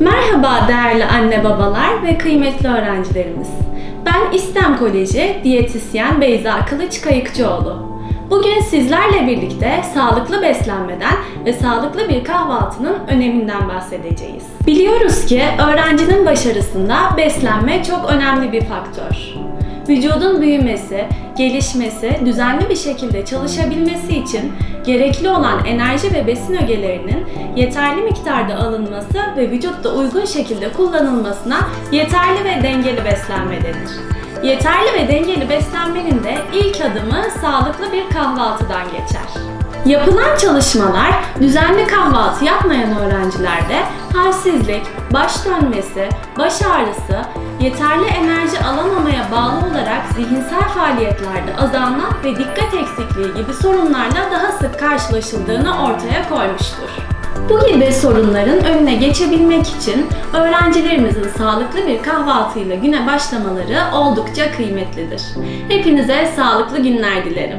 Merhaba değerli anne babalar ve kıymetli öğrencilerimiz. Ben İstem Koleji diyetisyen Beyza Kılıç Kayıkçıoğlu. Bugün sizlerle birlikte sağlıklı beslenmeden ve sağlıklı bir kahvaltının öneminden bahsedeceğiz. Biliyoruz ki öğrencinin başarısında beslenme çok önemli bir faktör. Vücudun büyümesi, gelişmesi, düzenli bir şekilde çalışabilmesi için gerekli olan enerji ve besin ögelerinin yeterli miktarda alınması ve vücutta uygun şekilde kullanılmasına yeterli ve dengeli beslenme denir. Yeterli ve dengeli beslenmenin de ilk adımı sağlıklı bir kahvaltıdan geçer. Yapılan çalışmalar düzenli kahvaltı yapmayan öğrencilerde halsizlik, baş dönmesi, baş ağrısı, yeterli enerji olarak zihinsel faaliyetlerde azalma ve dikkat eksikliği gibi sorunlarla daha sık karşılaşıldığını ortaya koymuştur. Bu gibi sorunların önüne geçebilmek için öğrencilerimizin sağlıklı bir kahvaltıyla güne başlamaları oldukça kıymetlidir. Hepinize sağlıklı günler dilerim.